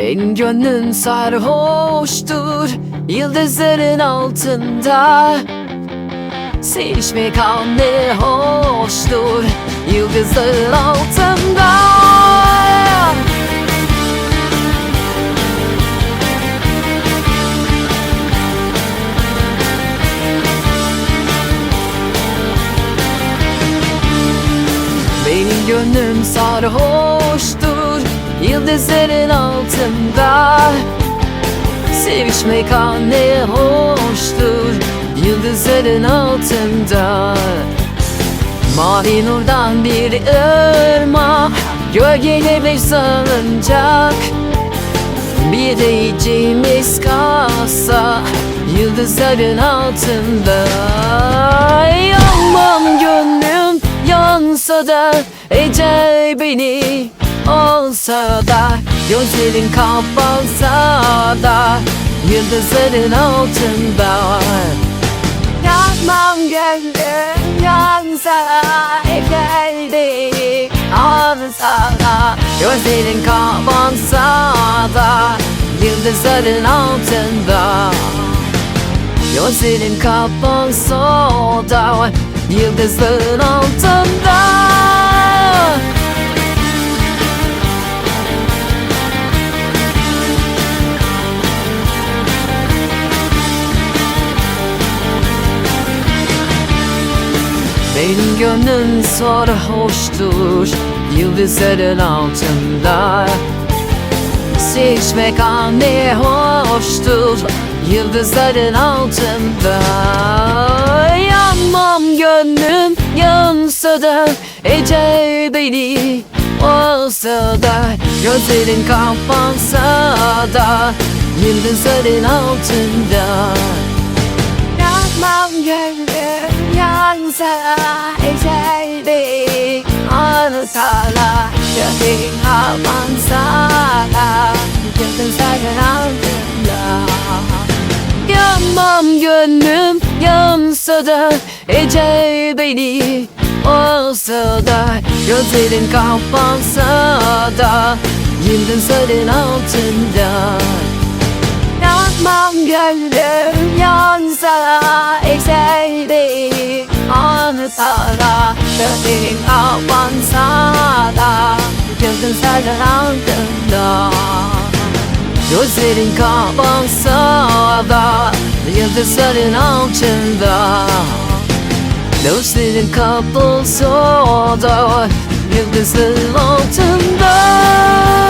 Benim gönlüm sarhoştur Yıldızların altında. Sevişmek ne hoştur Yıldızların altında. Benim gönlüm sarhoştur Yıldızların altında Sevişmek ne hoştur Yıldızların altında Mavi nurdan bir ırmak Gölgede bir salıncak Bir de içimiz kalsa Yıldızların altında Yanmam gönlüm yansa da Ecel beni olsa da Gözlerin kapansa da Yıldızların altında. Yanmam gönlüm yansa beni olsa da Gözlerin kapansa da Yıldızların altında. Gözlerin kapansa da Yıldızların altında Benim gönlüm sarhoştur Yıldızların altında. Seçmek ne hoştur Yıldızların altında. Yanmam gönlüm yansa da Ecel beni olsa da Gözlerin kapansa da Yıldızların altında. Yanmam gönlüm yansa Ecel beni olsa da Gözlerin kapansa da Yıldızların altında. Yanmam gönlüm yansa da Ecel beni olsa da Gözlerin kapansa da Yıldızların altında. Yanmam gönlüm yansa Ecel in all one sada Gözün senden altında Gözlerin kapansada Yıldızların altında. Gözlerin kapansada Yıldızların altında.